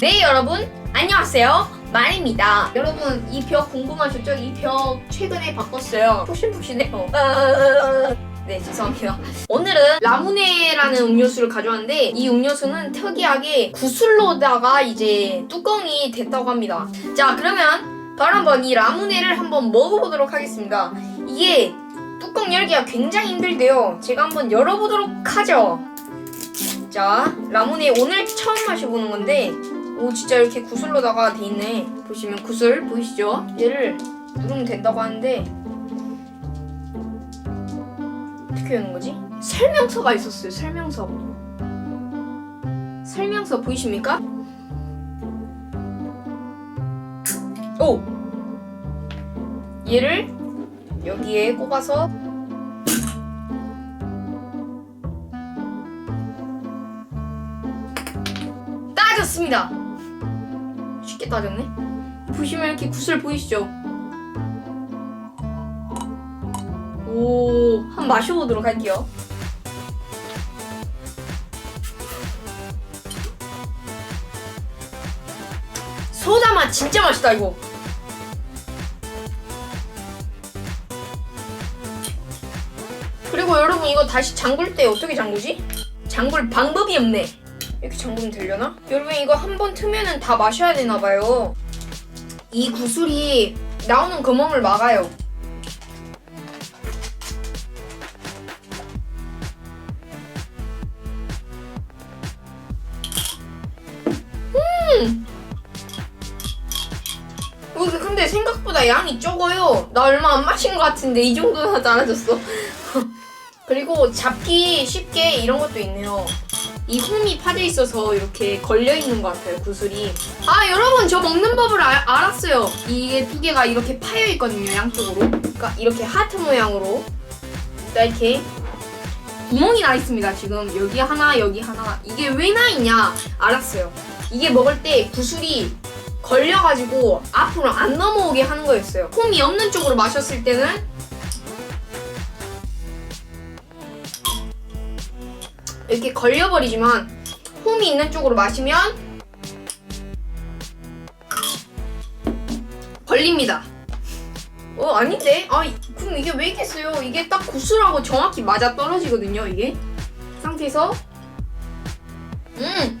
네 여러분. 안녕하세요. 말입니다. 여러분 이 벽 궁금하셨죠? 이 벽 최근에 바꿨어요. 푹신푹신해요. 네 죄송합니다. 오늘은 라무네라는 음료수를 가져왔는데 이 음료수는 특이하게 구슬로다가 이제 뚜껑이 됐다고 합니다. 자 그러면 바로 한번 이 라무네를 한번 먹어보도록 하겠습니다. 이게 뚜껑 열기가 굉장히 힘들대요. 제가 한번 열어보도록 하죠 자 라무네 오늘 처음 마셔보는 건데 오 진짜 이렇게 구슬로다가 돼 있네 보시면 구슬 보이시죠? 얘를 누르면 된다고 하는데 어떻게 하는 거지? 설명서가 있었어요 설명서 설명서 보이십니까? 오! 얘를 여기에 꼽아서 따졌습니다 쉽게 따졌네 보시면 이렇게 구슬 보이시죠? 오, 한번 마셔보도록 할게요. 소다 맛 진짜 맛있다 이거. 그리고 여러분 이거 다시 잠글 때 어떻게 잠그지? 잠글 방법이 없네. 이렇게 잠그면 되려나? 여러분 이거 한 번 트면은 다 마셔야 되나 봐요. 이 구슬이 나오는 구멍을 막아요. 어, 근데 생각보다 양이 적어요. 나 얼마 안 마신 것 같은데 이 정도나 달아졌어. 그리고 잡기 쉽게 이런 것도 있네요. 이 홈이 파져 있어서 이렇게 걸려 있는 것 같아요 구슬이. 아 여러분 저 먹는 법을 알, 알았어요. 이게 두 개가 이렇게 파여 있거든요 양쪽으로. 그러니까 이렇게 하트 모양으로. 자 이렇게 구멍이 나 있습니다 지금 여기 하나 여기 하나. 이게 왜 나 있냐 알았어요. 이게 먹을 때 구슬이 걸려가지고 앞으로 안 넘어오게 하는 거였어요. 홈이 없는 쪽으로 마셨을 때는 이렇게 걸려버리지만 홈이 있는 쪽으로 마시면 걸립니다. 어 아닌데? 아 이- 그럼 이게 왜 있겠어요? 이게 딱 구슬하고 정확히 맞아 떨어지거든요. 이게 이 상태에서 음.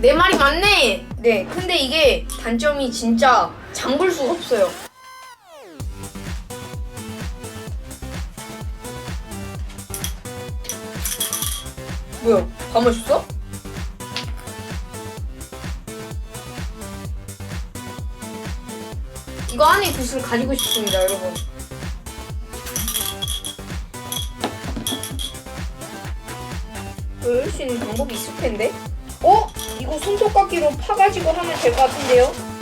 내 말이 맞네. 네, 근데 이게 단점이 진짜 잠글 수가 없어요. 뭐야? 다 마셨어? 이거 안에 굿을 가지고 싶습니다, 여러분. 열수 있는 방법이 있을 텐데? 어? 이거 손톱깎이로 파가지고 하면 될 것 같은데요?